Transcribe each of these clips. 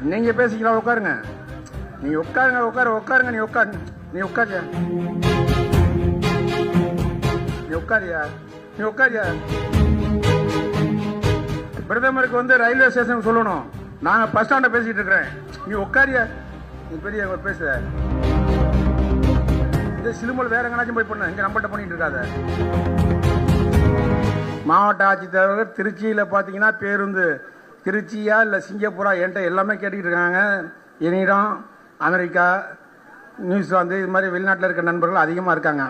நீங்க பேசிக்கலாம் உட்காருங்க. நீ உட்காருங்க உட்காரு உட்காருங்க நீ உட்காரு. நீ உட்காரியா? நீ உட்காரியா? நீ உட்காரியா? பிரதமருக்கு வந்து ரயில்வே ஸ்டேஷன் சொல்லணும். நாங்க பஸ் ஸ்டாண்ட பேசிட்டு இருக்கிறேன். நீ உட்காரியா? நீ பெரிய பேச. இந்த சிலுமல் வேற எங்கனாச்சும் போய் பண்ண. இங்க நம்மகிட்ட பண்ணிட்டு இருக்காத. மாவட்ட ஆட்சித்தலைவர் திருச்சியில் பார்த்தீங்கன்னா பேருந்து திருச்சியா இல்லை சிங்கப்பூரா என்கிட்ட எல்லாமே கேட்டுக்கிட்டு இருக்காங்க. என்னிடம் அமெரிக்கா நியூசிலாந்து இது மாதிரி வெளிநாட்டில் இருக்க நண்பர்கள் அதிகமாக இருக்காங்க.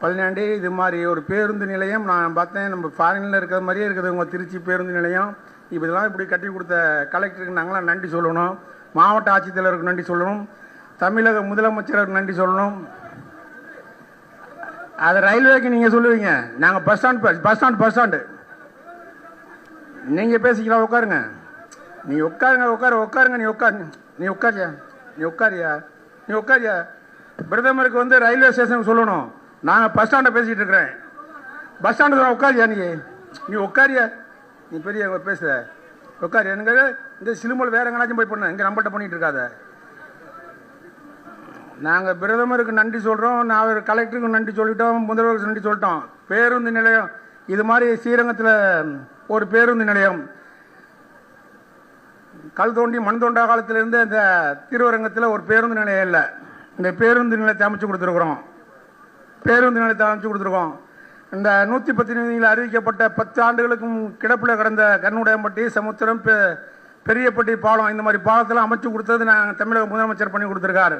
பழனியாண்டி இது மாதிரி ஒரு பேருந்து நிலையம் நான் பார்த்தேன். நம்ம ஃபாரினில் இருக்கிற மாதிரியே இருக்குது. உங்கள் திருச்சி பேருந்து நிலையம். இப்போ இதெல்லாம் இப்படி கட்டி கொடுத்த கலெக்டருக்கு நாங்களாம் நன்றி சொல்லணும். மாவட்ட ஆட்சித்தலைவருக்கு நன்றி சொல்லணும். தமிழக முதலமைச்சருக்கு நன்றி சொல்லணும். அது ரயில்வேக்கு நீங்கள் சொல்லுவீங்க. நாங்கள் bus stand bus stand bus stand நீங்க பேசிக்கலாம் உட்காருங்க. நீ உட்காருங்க உட்காரு உட்காருங்க நீ உட்காரு நீ உட்காரியா? நீ உட்காரியா? நீ உட்காரியா? பிரதமருக்கு வந்து ரயில்வே ஸ்டேஷன் சொல்லணும். நாங்கள் பஸ் ஸ்டாண்டை பேசிட்டு இருக்கிறேன். பஸ் ஸ்டாண்டு உட்காரியா நீ? நீ உட்காரியா? நீ பெரிய பேச உட்காரு. எனக்கு இந்த சிலுமல் வேற எங்கனாச்சும் போய் பண்ண. இங்கே நம்மகிட்ட பண்ணிட்டு இருக்காத. நாங்கள் பிரதமருக்கு நன்றி சொல்கிறோம் நான் ஒரு கலெக்டருக்கு நன்றி சொல்லிட்டோம். முதல்வருக்கு நன்றி சொல்லிட்டோம். பேருந்து நிலையம் இது மாதிரி ஸ்ரீரங்கத்தில் ஒரு பேருந்து நிலையம். கல் தோண்டி மண் தோண்டா காலத்திலிருந்து இந்த திருவரங்கத்தில் ஒரு பேருந்து நிலையம் இல்லை. இந்த பேருந்து நிலையத்தை அமைச்சு கொடுத்துருக்குறோம். பேருந்து நிலையத்தை அமைச்சு கொடுத்துருக்கோம். இந்த நூற்றி பத்தினில் அறிவிக்கப்பட்ட பத்து ஆண்டுகளுக்கும் கிடப்பில் கடந்த கண்ணுடையம்பட்டி சமுத்திரம் பெ- பெரியப்பட்டி பாலம் இந்த மாதிரி பாலத்தெல்லாம் அமைச்சு கொடுத்தது நாங்கள் தமிழக முதலமைச்சர் பண்ணி கொடுத்துருக்காரு.